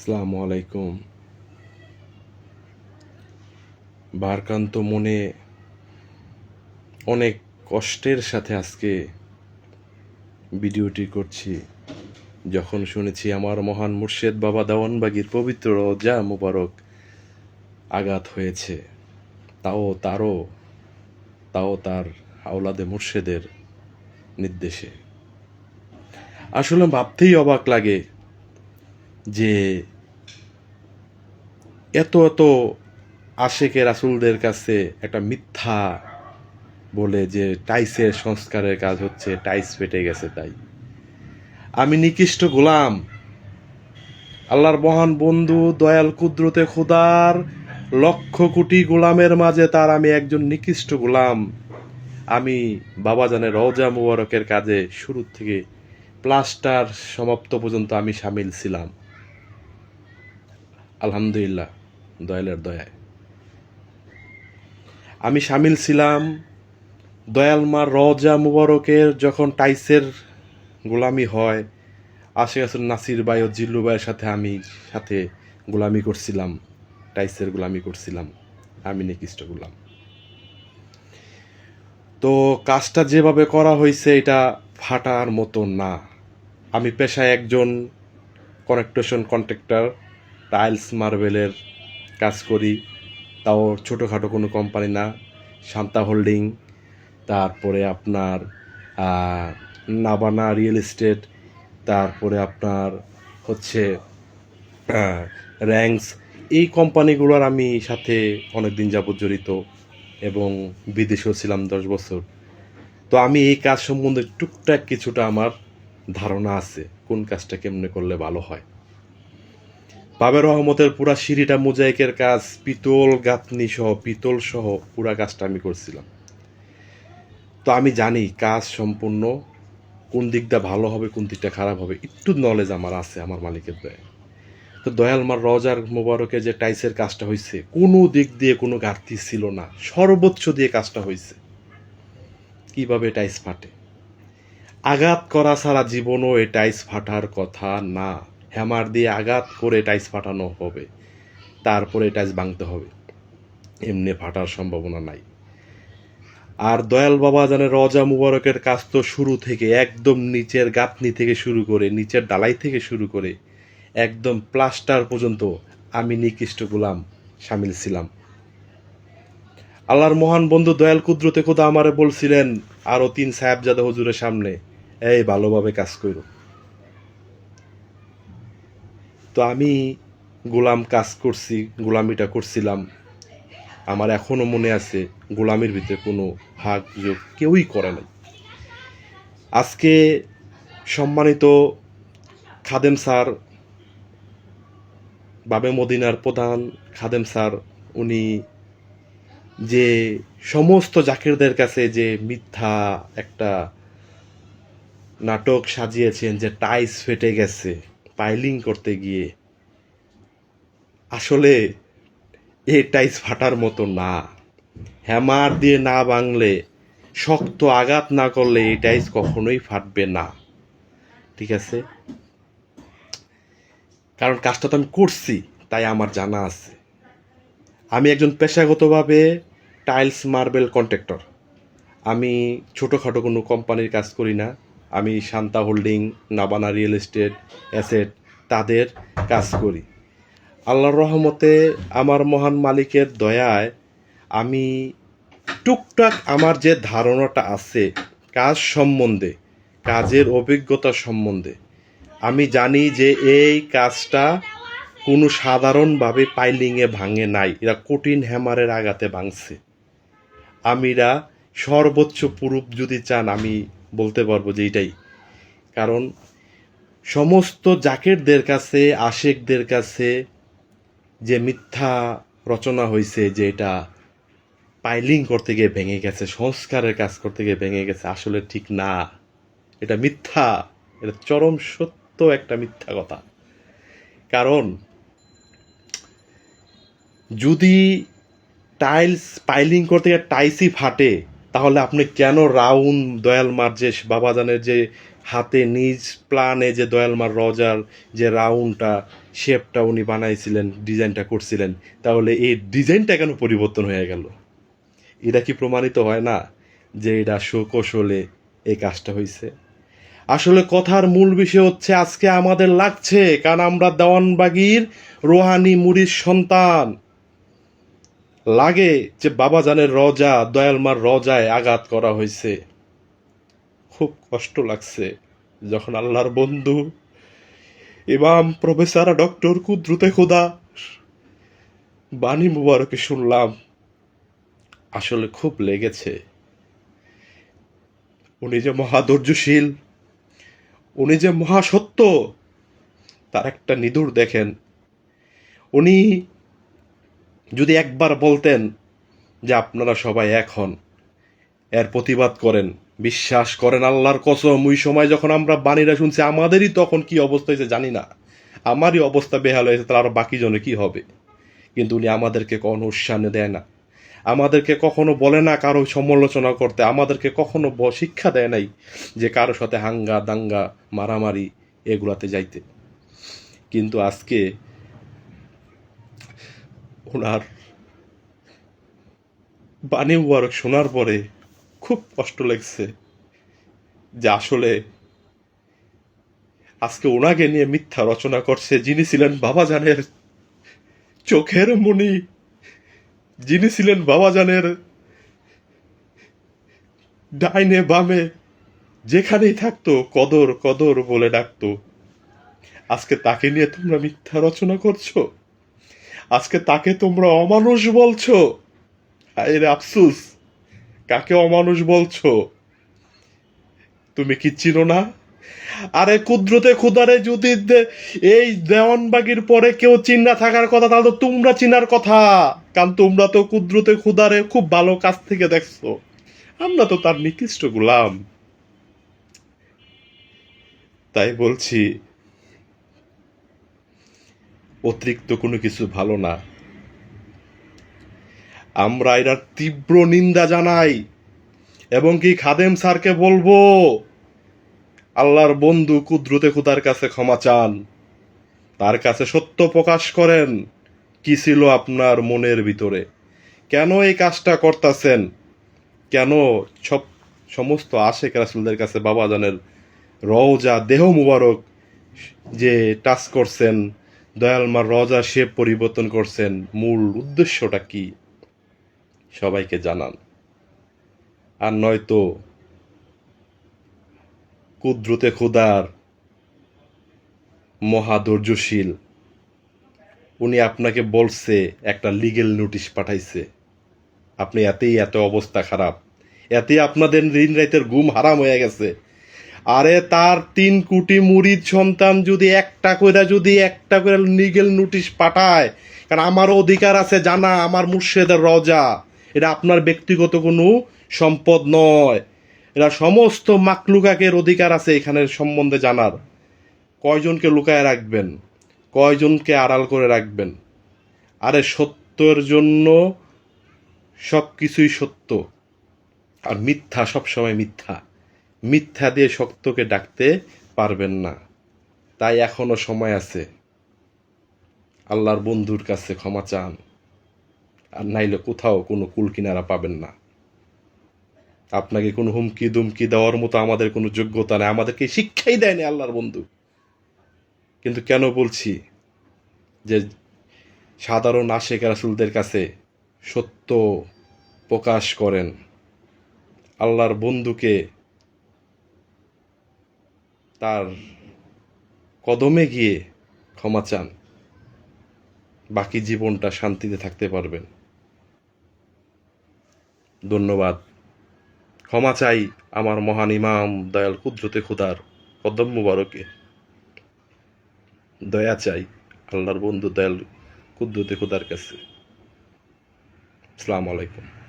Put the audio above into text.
আসসালামু আলাইকুম। বারকান্ত মনে অনেক কষ্টের সাথে আজকে ভিডিওটি করছি। যখন শুনেছি আমার মহান মুর্শেদ বাবা দাওয়ানবাগির পবিত্র রোজা মুবারক আঘাত হয়েছে, তাও তারও, তাও তার আওলাদে মুর্শেদের নির্দেশে। আসলে ভাবতেই অবাক লাগে যে এত এত আশেকে রাসুলদের কাছে একটা মিথ্যা বলে যে টাইসের সংস্কারের কাজ হচ্ছে, টাইস ফেটে গেছে তাই। আমি নিকৃষ্ট গোলাম। আল্লাহর মহান বন্ধু, দয়াল কুদরতে খুদার লক্ষ কোটি গোলামের মাঝে তার আমি একজন নিকৃষ্ট গোলাম। আমি বাবাজানের রওজা মুবারকের কাজে শুরু থেকে প্লাস্টার সমাপ্ত পর্যন্ত আমি সামিল ছিলাম। আলহামদুলিল্লাহ। দয়ালের দয়ায়। আমি সামিল ছিলাম দয়াল দয়ালমার রজা মুবারকের যখন টাইসের গোলামি হয় আশে নাসির ভাই ও জিল্লু ভাইয়ের সাথে আমি, সাথে গোলামি করছিলাম, টাইসের গোলামি করছিলাম, আমি নিকৃষ্ট গোলাম তো কাজটা যেভাবে করা হয়েছে, এটা ফাটার মতো না। আমি পেশায় একজন কনেকটেশন কন্ট্রাক্টর টাইলস মার্বেলের কাজ করি, তাও ছোটোখাটো কোনো কোম্পানি না, শান্তা হোল্ডিং তারপরে আপনার নাবানা রিয়েল এস্টেট তারপরে আপনার হচ্ছে র্যাঙ্কস এই কোম্পানিগুলোর আমি সাথে অনেক দিন যাবত জড়িত এবং বিদেশেও ছিলাম দশ বছর। তো আমি এই কাজ সম্বন্ধে টুকটাক কিছুটা আমার ধারণা আছে, কোন কাজটা কেমনে করলে ভালো হয়। বাবের রহমতের পুরা সিঁড়িটা মোজাইকের কাজ, পিতল গাঁথনি সহ, পিতল সহ পুরা কাজটা আমি করছিলাম। তো আমি জানি কাজ সম্পূর্ণ কোন দিকটা ভালো হবে, কোন দিকটা খারাপ হবে, একটু নলেজ আমার আছে আমার মালিকের দয়া। তো দয়াল দয়ালমার রজার মোবারকে যে টাইসের কাজটা হয়েছে কোনো দিক দিয়ে কোনো ঘাটতি ছিল না, সর্বোচ্চ দিয়ে কাজটা হয়েছে কীভাবে টাইস ফাটে? আঘাত করা ছাড়া জীবনও এ টাইস ফাটার কথা না। হ্যামার দিয়ে আঘাত করে টাইস ফাটানো হবে। তারপরে টাইস ভাঙতে হবে। এমনি ফাটার সম্ভাবনা নাই। আর দয়াল বাবা জানে রজা মুবারকের কাজ তো শুরু থেকে একদম নিচের গাঁথনি থেকে শুরু করে, নিচের ডালাই থেকে শুরু করে একদম প্লাস্টার পর্যন্ত আমি নিকৃষ্ট গুলাম সামিল ছিলাম। আল্লাহর মহান বন্ধু দয়াল কুদরতে খোদা আমারে বলছিলেন, আরও তিন সাহেবজাদা হজুরের সামনে, এই ভালোভাবে কাজ করো। তো আমি গোলাম কাজ করছি, গোলামিটা করছিলাম। আমার এখনও মনে আছে, গোলামির ভিতরে কোনো ভাগ যোগ কেউই করে নাই। আজকে সম্মানিত খাদেম স্যার, বাবে মদিনার প্রধান খাদেম স্যার, উনি যে সমস্ত জাকিরদের কাছে যে মিথ্যা একটা নাটক সাজিয়েছেন, যে টাইস ফেটে গেছে পাইলিং করতে গিয়ে, আসলে এ টাইস ফাটার মতো না। হ্যামার দিয়ে না ভাঙলে শক্ত আঘাত না করলে এই টাইস কখনোই ফাটবে না। ঠিক আছে? কারণ কাজটা তো আমি করছি, তাই আমার জানা আছে। আমি একজন পেশাগতভাবে টাইলস মার্বেল কন্ট্রাক্টর। আমি ছোটোখাটো কোনো কোম্পানির কাজ করি না। আমি শান্তা হোল্ডিং, নাবানা রিয়েল এস্টেট, অ্যাসেট, তাদের কাজ করি। আল্লাহর রহমতে আমার মহান মালিকের দয়ায় আমি টুকটাক আমার যে ধারণাটা আছে কাজ সম্বন্ধে, কাজের অভিজ্ঞতা সম্বন্ধে, আমি জানি যে এই কাজটা কোনো সাধারণভাবে পাইলিংয়ে ভাঙে নাই, এরা কঠিন হ্যামারের আঘাতে ভাঙছে। আমিরা সর্বোচ্চ পুরুপ যদি চান, আমি বলতে পারব যে এইটাই কারণ সমস্ত জাকেরদের কাছে, আশেকদের কাছে যে মিথ্যা রচনা হয়েছে যে এটা পাইলিং করতে গিয়ে ভেঙে গেছে, সংস্কারের কাজ করতে গিয়ে ভেঙে গেছে, আসলে ঠিক না। এটা মিথ্যা, এটা চরম সত্য একটা মিথ্যা কথা। কারণ যদি টাইলস পাইলিং করতে গিয়ে টাইসই ফাটে তাহলে আপনি কেন রাউন, দয়ালমার যে বাবাজানের যে হাতে নিজ প্ল্যানে যে দয়ালমার রজার যে রাউন্ডটা শেপটা উনি বানাইছিলেন, ডিজাইনটা করছিলেন, তাহলে এই ডিজাইনটা কেন পরিবর্তন হয়ে গেল? এটা কি প্রমাণিত হয় না যে এটা সুকৌশলে এই কাজটা হয়েছে আসলে কথার মূল বিষয় হচ্ছে আজকে আমাদের লাগছে, কারণ আমরা দেওয়ানবাগির রোহানি মুড়ির সন্তান। লাগে যে বাবা বাবাজানের রজা দয়ালমার রজায় আঘাত করা হয়েছে খুব কষ্ট লাগছে যখন আল্লাহর বন্ধু, ইমাম, প্রফেসর, ডক্টর, কুদ্রুতে খুদা, বাণী মুবারকে শুনলাম। আসলে খুব লেগেছে। উনি যে মহাধৈর্যশীল, উনি যে মহাসত্য, তার একটা নিদুর দেখেন। উনি যদি একবার বলতেন যে আপনারা সবাই এক হন, এর প্রতিবাদ করেন, বিশ্বাস করেন আল্লাহর কসম, ওই সময় যখন আমরা বাণীরা শুনছি, আমাদেরই তখন কি অবস্থা হয়েছে জানি না। আমারই অবস্থা বেহাল হয়েছে, তাহলে আরও বাকি জনে কি হবে? কিন্তু উনি আমাদেরকে কখনো উৎসাহ দেয় না। আমাদেরকে কখনো বলে না কারও সমালোচনা করতে, আমাদেরকে কখনো শিক্ষা দেয় নাই যে কারোর সাথে হাঙ্গা দাঙ্গা, মারামারি, এগুলাতে যাইতে। কিন্তু আজকে ওনার বাণী মুবারক শোনার পরে খুব কষ্ট লাগছে যে আসলে আজকে ওনাকে নিয়ে মিথ্যা রচনা করছে, যিনি ছিলেন বাবাজানের চোখের মণি যিনি ছিলেন বাবাজানের ডাইনে বামে, যেখানেই থাকতো, কদর কদর বলে ডাকতো। আজকে তাকে নিয়ে তোমরা মিথ্যা রচনা করছ? আজকে তাকে তোমরা অমানুষ বলছো? এর আফসুস, কাকে অমানুষ বলছো? তুমি কি চিনো না? আরে কুদ্রতে খুদারে যদি এই দেওয়ানবাগির পরে কেউ চিন্না থাকার কথা, তাহলে তো তোমরা চিনার কথা। কারণ তোমরা তো কুদ্রতে খুদারে খুব ভালো কাছ থেকে দেখছ। আমরা তো তার নিকৃষ্ট গুলাম। তাই বলছি অতিরিক্ত কোনো কিছু ভালো না। আমরা এটার তীব্র নিন্দা জানাই এবং কি খাদেম স্যারকে বলব? আল্লাহর বন্ধু কুদ্রুতে খুদার কাছে ক্ষমা চান। তার কাছে সত্য প্রকাশ করেন কি ছিল আপনার মনের ভিতরে। কেন এই কাজটা করতেছেন? কেন সব সমস্ত আশেক রাসুলদের কাছে বাবা বাবাজানের রওজা, দেহ মুবারক যে টাচ করছেন দয়ালমার রজা শেপ পরিবর্তন করছেন। মূল উদ্দেশ্যটা কি? সবাইকে জানান। আর নয়তো কুদ্রুতে খুদার মহাদর্যশীল উনি আপনাকে বলছে, একটা লিগেল নোটিশ পাঠাইছে। আপনি এতেই এত অবস্থা খারাপ। এতে আপনাদের দিন রাতের ঘুম হারাম হয়ে গেছে। আরে তার তিন কোটি মুরিদ সন্তান যদি একটা করে যদি একটা করে লিগেল নোটিশ পাঠায়, কারণ আমার অধিকার আছে জানা, আমার মুর্শেদের রজা। এটা আপনার ব্যক্তিগত কোনো সম্পদ নয়। এরা সমস্ত মাকলুকাকের অধিকার আছে এখানের সম্বন্ধে জানার। কয়জনকে লুকায় রাখবেন? কয়জনকে আড়াল করে রাখবেন? আরে সত্যের জন্য সব কিছুই সত্য। আর মিথ্যা সবসময় মিথ্যা। মিথ্যা দিয়ে শক্তকে ডাকতে পারবেন না। তাই এখনও সময় আছে। আল্লাহর বন্ধুর কাছে ক্ষমা চান। আর নাইলে কোথাও কোনো কুল কিনারা পাবেন না। আপনাকে কোনো হুমকি দুমকি দেওয়ার মতো আমাদের কোনো যোগ্যতা নেই। আমাদেরকে শিক্ষাই দেয়নি আল্লাহর বন্ধু। কিন্তু কেন বলছি যে সাধারণ আশেখ রাসুলদের কাছে সত্য প্রকাশ করেন। আল্লাহর বন্ধুকে তার কদমে গিয়ে ক্ষমা চান। বাকি জীবনটা শান্তিতে থাকতে পারবেন। ধন্যবাদ। ক্ষমা চাই আমার মহান ইমাম দয়াল কুদ্রতে খুদার কদম মুবারকে। দয়া চাই আল্লাহর বন্ধু দয়াল কুদ্রতে খুদার কাছে। আসসালামু আলাইকুম।